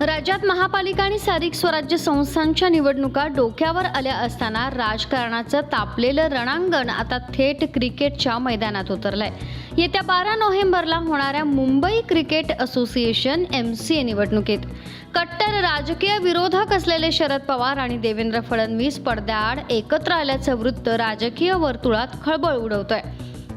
राज्यात महापालिका आणि स्थानिक स्वराज्य संस्थांच्या निवडणुका डोक्यावर आल्या असताना राजकारणाचं तापलेलं रणांगण आता थेट क्रिकेटच्या मैदानात उतरलंय. येत्या बारा नोव्हेंबरला होणाऱ्या Mumbai cricket association M C A निवडणुकीत. कट्टर राजकीय विरोधक असलेले शरद पवार आणि देवेंद्र फडणवीस पडद्याआड एकत्र आल्याचं वृत्त राजकीय वर्तुळात खळबळ उडवतोय.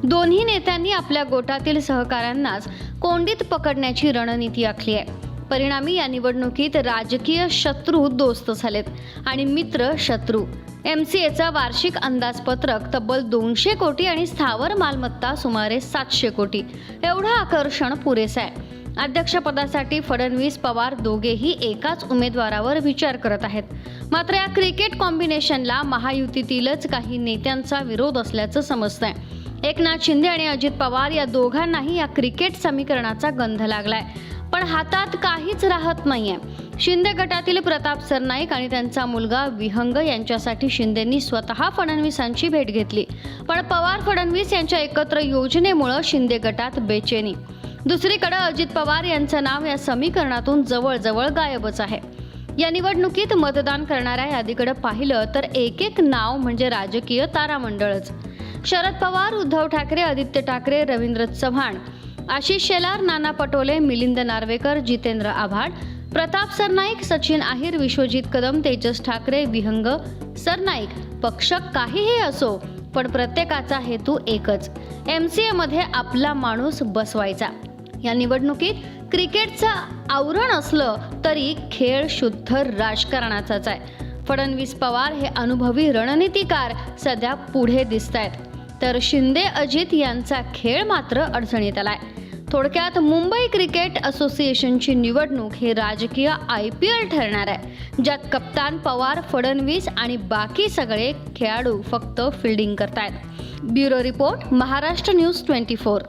दोन्ही नेत्यांनी आपल्या गोटातील सहकाऱ्यांनाच कोंडीत पकडण्याची रणनीती आखली आहे. परिणामी या निवडणुकीत राजकीय शत्रू दोस्त झालेत आणि मित्र शत्रू. एम सी एचा वार्षिक अंदाजपत्रक तब्बल दोनशे कोटी आणि स्थावर मालमत्ता सुमारे सातशे कोटी. एवढं आकर्षण पुरेसं आहे. अध्यक्षपदासाठी फडणवीस पवार दोघेही एकाच उमेदवारावर विचार करत आहेत. मात्र या क्रिकेट कॉम्बिनेशनला महायुतीतीलच काही नेत्यांचा विरोध असल्याचं समजतंय. एकनाथ शिंदे आणि अजित पवार या दोघांनाही या क्रिकेट समीकरणाचा गंध लागलाय. पण हातात काहीच राहत नाहीये. शिंदे गटातील प्रताप सरनाईक आणि त्यांचा मुलगा विहंग यांच्यासाठी शिंदेंनी स्वतः फडणवीसांची भेट घेतली. पण पवार फडणवीस यांच्या एकत्र योजनेमुळं शिंदे गटात बेचैनी. दुसरीकडे अजित पवार यांचं नाव या समीकरणातून जवळजवळ गायबच आहे. या निवडणुकीत मतदान करणाऱ्या यादीकडे पाहिलं तर एक एक नाव म्हणजे राजकीय तारामंडळच. शरद पवार उद्धव ठाकरे आदित्य ठाकरे रवींद्र चव्हाण. आशिष शेलार नाना पटोले मिलिंद नार्वेकर जितेंद्र आव्हाड प्रताप सरनाईक सचिन आहिर विश्वजित कदम तेजस ठाकरे विहंग सरनाईक. पक्ष काहीही असो पण प्रत्येकाचा हेतू एकच. एम सी एमध्ये आपला माणूस बसवायचा. या निवडणुकीत क्रिकेटचं आवरण असलं तरी खेळ शुद्ध राजकारणाचाच आहे. फडणवीस पवार हे अनुभवी रणनीतिकार सध्या पुढे दिसत आहेत तर शिंदे अजित यांचा खेळ मात्र अडचणीत आलाय. थोडक्यात मुंबई क्रिकेट असोसिएशनची निवडणूक हे राजकीय आय पी एल ठरणार आहे ज्यात कप्तान पवार फडणवीस आणि बाकी सगळे खेळाडू फक्त फिल्डिंग करतायत. Bureau report Maharashtra news twenty four.